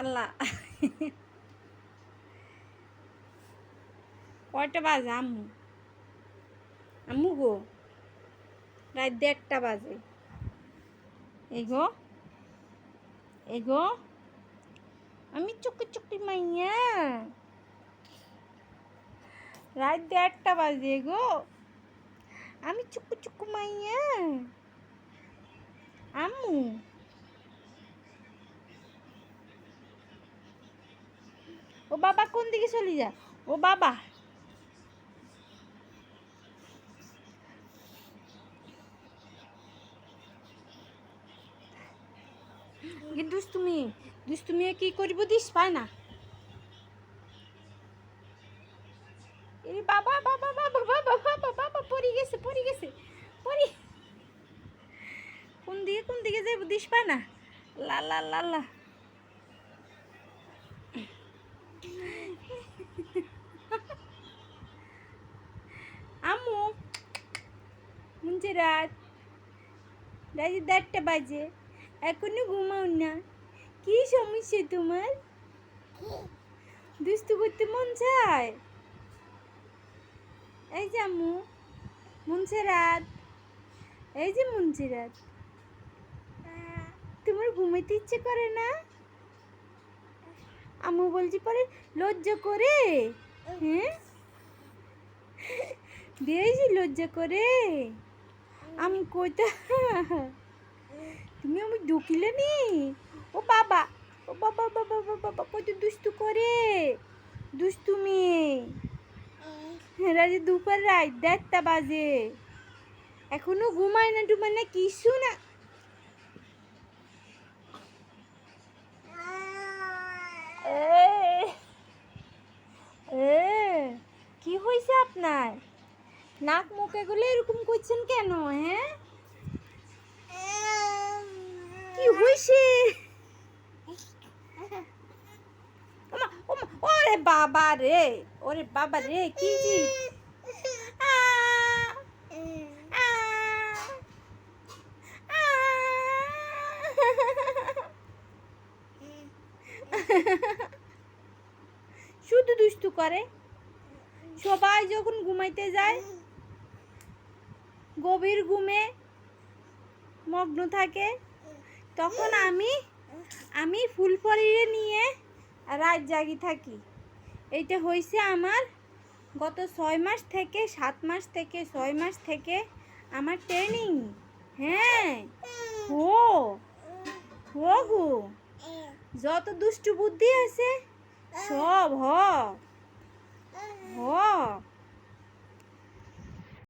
আল্লাহ। কয়টা বাজে আম্মু? আম্মু গো, রাত দেড়টা বাজে। এই গো এই গো আমি চুকি চুকি মাইয়া। রাত দেড়টা বাজে গো, আমি চুকু চুকু মাইয়া। আম্মু বাবা কোন দিকে চলে যা ও বাবা। দুষ্টুমি দুষ্টুমি কি করিব দিস? পায় না। এ বাবা বাবা বাবা বাবা বাবা বাবা, পড়ে গেছে পড়ে গেছে, পড়ি। কোন দিকে কোন দিকে যাইব দিস? পায় না। লা লা লা লা আম্মু মুঞ্চে রাত। রাত দেড়টা বাজে। এখনও ঘুমাও না। কি সমস্যা তোমার? দুস্তু করতে মন চায়? এই যে আম্মু, মুনছে রাত। এই যে মুনছে রাত। তোমার ঘুমাইতে ইচ্ছে করে না? আম্মু বলছি পরে লজ্জা করে। হ্যাঁ? দিয়েছি লজ্জা করে। আমি কইতা তুমি আমি ঢুকিলে নি? ও বাবা ও বাবা বাবা বাবা বাবা কত দুষ্টু করে, দুষ্টু মেয়ে। রাজে দুপুর রাত দেড়টা বাজে। এখনও ঘুমায় না, টুমায় না কিছু না। কি হয়েছে আপনার? নাক মুখ এগুলো এরকম করছেন কেন হ্যাঁ? কি হয়েছে ওরে বাবা রে ওরে বাবা রে কি জি। শুধু দুষ্টু করে। সবাই যখন ঘুমাইতে যায় গভীর ঘুমে মগ্ন থাকে, তখন আমি আমি ফুল ফুলফরিরে নিয়ে রাত জাগি থাকি। এইটা হয়েছে আমার গত ছয় মাস থেকে, সাত মাস থেকে, ছয় মাস থেকে আমার ট্রেনিং হ্যাঁ হো হো গো। যত দুষ্টু বুদ্ধি আছে, সব হ হ।